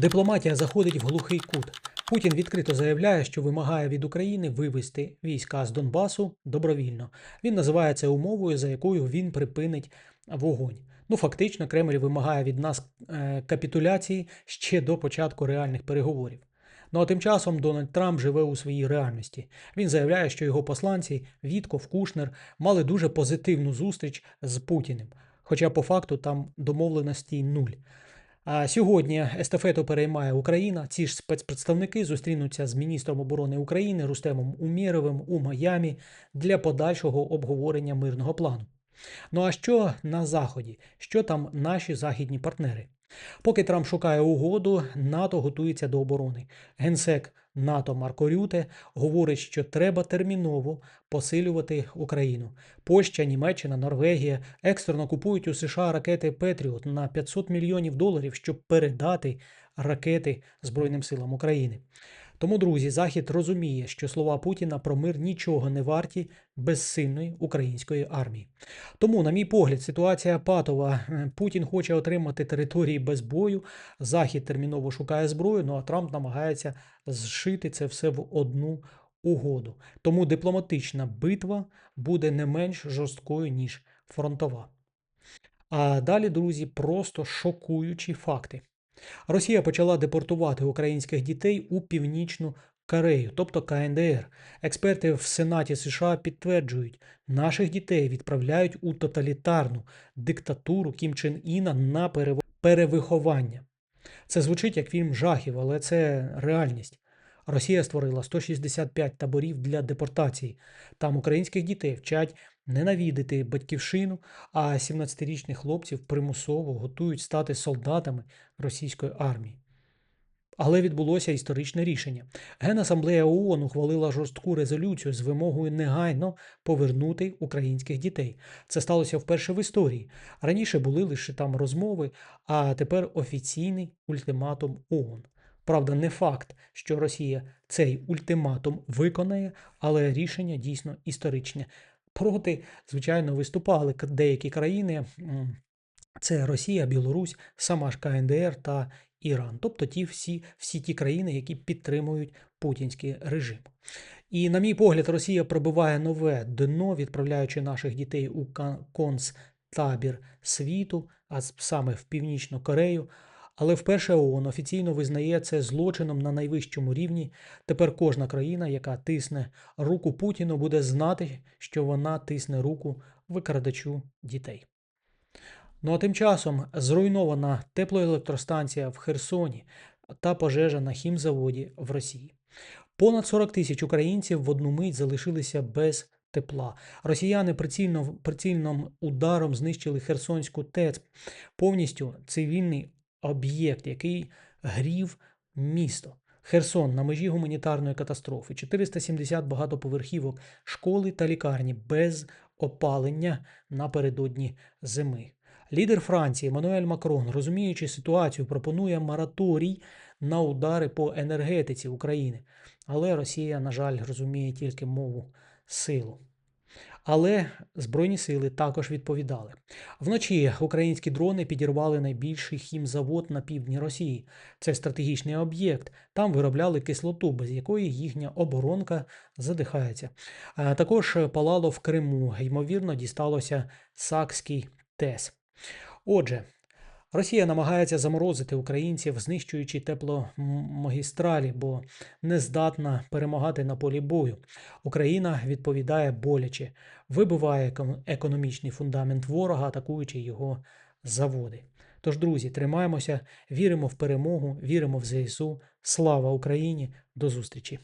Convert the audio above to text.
Дипломатія заходить в глухий кут. Путін відкрито заявляє, що вимагає від України вивести війська з Донбасу добровільно. Він називає це умовою, за якою він припинить вогонь. Ну, фактично, Кремль вимагає від нас е, капітуляції ще до початку реальних переговорів. Ну а тим часом Дональд Трамп живе у своїй реальності. Він заявляє, що його посланці Вітков, Кушнер мали дуже позитивну зустріч з Путіним. Хоча по факту там домовленості нуль. А сьогодні естафету переймає Україна. Ці ж спецпредставники зустрінуться з міністром оборони України Рустемом Умєровим у Майамі для подальшого обговорення мирного плану. Ну а що на заході? Що там наші західні партнери? Поки Трамп шукає угоду, НАТО готується до оборони. Генсек НАТО Марко Рюте говорить, що треба терміново посилювати Україну. Польща, Німеччина, Норвегія екстрено купують у США ракети Петріот на 500 мільйонів доларів, щоб передати ракети Збройним силам України. Тому, друзі, Захід розуміє, що слова Путіна про мир нічого не варті без сильної української армії. Тому, на мій погляд, ситуація патова. Е, Путін хоче отримати території без бою. Захід терміново шукає зброю. Ну а Трамп намагається зшити це все в одну угоду. Тому дипломатична битва буде не менш жорсткою ніж фронтова. А далі, друзі, просто шокуючі факти. Росія почала депортувати українських дітей у північну Корею, тобто КНДР. Експерти в Сенаті США підтверджують, наших дітей відправляють у тоталітарну диктатуру Кім Чен Іна на перев- перевиховання. Це звучить як фільм жахів, але це реальність. Росія створила 165 таборів для депортації. Там українських дітей вчать ненавидити батьківщину, а 17-річних хлопців примусово готують стати солдатами російської армії. Але відбулося історичне рішення. Генасамблея ООН ухвалила жорстку резолюцію з вимогою негайно повернути українських дітей. Це сталося вперше в історії. Раніше були лише там розмови, а тепер офіційний ультиматум ООН. Правда, не факт, що Росія цей ультиматум виконає, але рішення дійсно історичне. Проти, звичайно, виступали деякі країни. Це Росія, Білорусь, сама ж КНДР та Іран, тобто ті всі, всі ті країни, які підтримують путінський режим. І, на мій погляд, Росія пробиває нове дно, відправляючи наших дітей у концтабір світу, а саме в Північну Корею. Але вперше ООН офіційно визнає це злочином на найвищому рівні. Тепер кожна країна, яка тисне руку Путіну, буде знати, що вона тисне руку викрадачу дітей. Ну а тим часом зруйнована теплоелектростанція в Херсоні та пожежа на хімзаводі в Росії. Понад 40 тисяч українців в одну мить залишилися без тепла. Росіяни прицільно, прицільним ударом знищили Херсонську ТЕЦ, повністю цивільний об'єкт, який грів місто. Херсон на межі гуманітарної катастрофи, 470 багатоповерхівок, школи та лікарні без опалення напередодні зими. Лідер Франції Еммануель Макрон, розуміючи ситуацію, пропонує мораторій на удари по енергетиці України. Але Росія, на жаль, розуміє тільки мову силу. Але Збройні сили також відповідали. Вночі українські дрони підірвали найбільший хімзавод на півдні Росії. Це стратегічний об'єкт. Там виробляли кислоту, без якої їхня оборонка задихається. Також палало в Криму. Ймовірно, дісталося Сакський ТЕС. Отже, Росія намагається заморозити українців, знищуючи тепломагістралі, бо не здатна перемагати на полі бою. Україна відповідає боляче, вибиває економічний фундамент ворога, атакуючи його заводи. Тож, друзі, тримаємося, віримо в перемогу, віримо в ЗСУ. Слава Україні! До зустрічі!